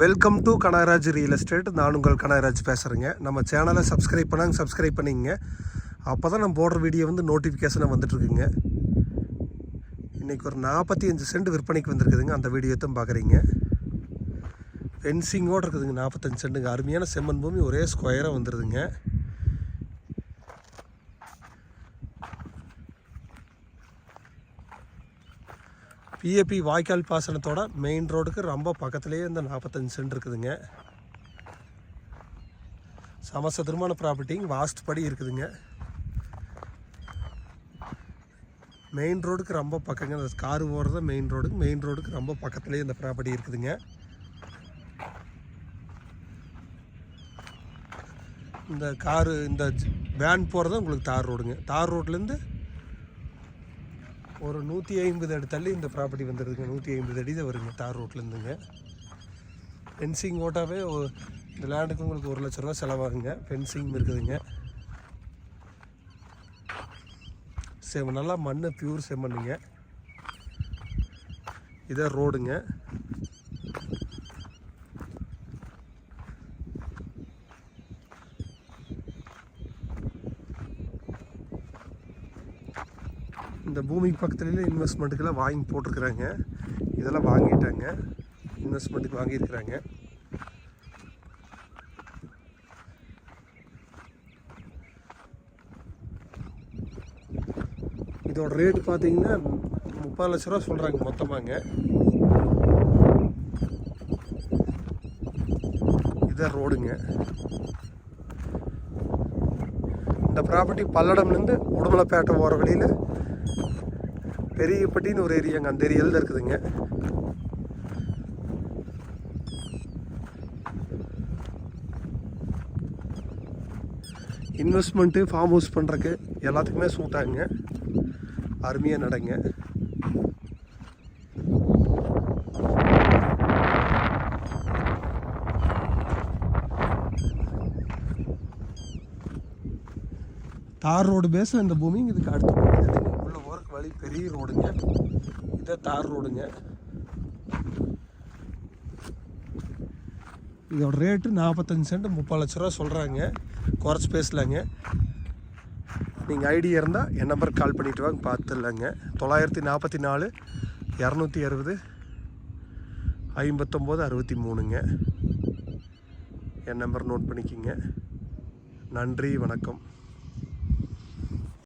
Welcome to Kanagaraj real estate நான் உங்கள் கனகராஜ் பேசுகிறேங்க நம்ம சேனலை சப்ஸ்கிரைப் பண்ணாங்க சப்ஸ்கிரைப் பண்ணிங்க. அப்போ தான் நம்ம போடுற வீடியோ வந்து நோட்டிஃபிகேஷனாக வந்துட்டுருக்குங்க. இன்றைக்கி ஒரு நாற்பத்தி அஞ்சு சென்ட் விற்பனைக்கு வந்திருக்குதுங்க. அந்த வீடியோ தான் பார்க்குறீங்க ஃபென்சிங்கோடு இருக்குதுங்க நாற்பத்தஞ்சு சென்ட்டுங்க அருமையான செம்மன் பூமி ஒரே ஸ்கொயராக வந்துடுதுங்க பிஏபி வாய்க்கால் பாசனத்தோட மெயின் ரோடுக்கு ரொம்ப பக்கத்துலேயே இந்த நாற்பத்தஞ்சு சென்ட் இருக்குதுங்க. சமசதுரமான ப்ராப்பர்ட்டிங்க வாஸ்ட் படி இருக்குதுங்க. மெயின் ரோடுக்கு ரொம்ப பக்கங்க இந்த கார் போகிறது மெயின் ரோடுக்கு மெயின் ரோடுக்கு ரொம்ப பக்கத்துலேயே இந்த ப்ராப்பர்ட்டி இருக்குதுங்க. இந்த காரு இந்த வேன் போகிறது உங்களுக்கு தார் ரோடுங்க தார் ரோட்லேருந்து ஒரு நூற்றி ஐம்பது அடி தள்ளி இந்த ப்ராப்பர்ட்டி வந்துடுதுங்க நூற்றி ஐம்பது அடி தான் வருங்க தார் ரோட்லேருந்துங்க ஃபென்சிங் ஓட்டாவே இந்த லேண்டுக்கு உங்களுக்கு ஒரு லட்ச ரூபா செலவாகுங்க. ஃபென்சிங் இருக்குதுங்க. செம் நல்லா மண் பியூர் செம்மண்ணுங்க இதான் ரோடுங்க இந்த பூமிக்கு பக்கத்துலேயே இன்வெஸ்ட்மெண்ட்டுக்கெல்லாம் வாங்கி போட்டிருக்கிறாங்க. இதெல்லாம் வாங்கிட்டாங்க. இன்வெஸ்ட்மெண்ட்டுக்கு வாங்கியிருக்கிறாங்க. இதோட ரேட்டு பார்த்தீங்கன்னா முப்பது லட்ச ரூபா சொல்கிறாங்க மொத்தமாங்க. இதான் ரோடுங்க இந்த ப்ராப்பர்ட்டி பல்லடம்லேருந்து உடுமலைப்பேட்டை போகிற வழியில் பெரியப்பட்டின்னு ஒரு ஏரியாங்க அந்த ஏரியாவில் இருக்குதுங்க. இன்வெஸ்ட்மெண்ட்டு ஃபார்ம் ஹவுஸ் பண்ணுறக்கு எல்லாத்துக்குமே சூட் ஆகுங்க அருமையாக நடங்க. தார் ரோடு பேஸில் இந்த பூமி இதுக்கு அடுத்து வழி பெரிய ரோடுங்க. இதை தார் ரோடுங்க. இதோட ரேட்டு நாற்பத்தஞ்சு சென்ட் முப்பது லட்ச ரூபா சொல்கிறாங்க குறைச்சி பேசலாங்க. நீங்கள் ஐடியா இருந்தால் என் நம்பருக்கு கால் பண்ணிட்டு வாங்க பார்த்துடலாங்க தொள்ளாயிரத்தி நாற்பத்தி நாலு இரநூத்தி அறுபது ஐம்பத்தொம்போது அறுபத்தி மூணுங்க. என் நம்பர் நோட் பண்ணிக்கிங்க. நன்றி வணக்கம்.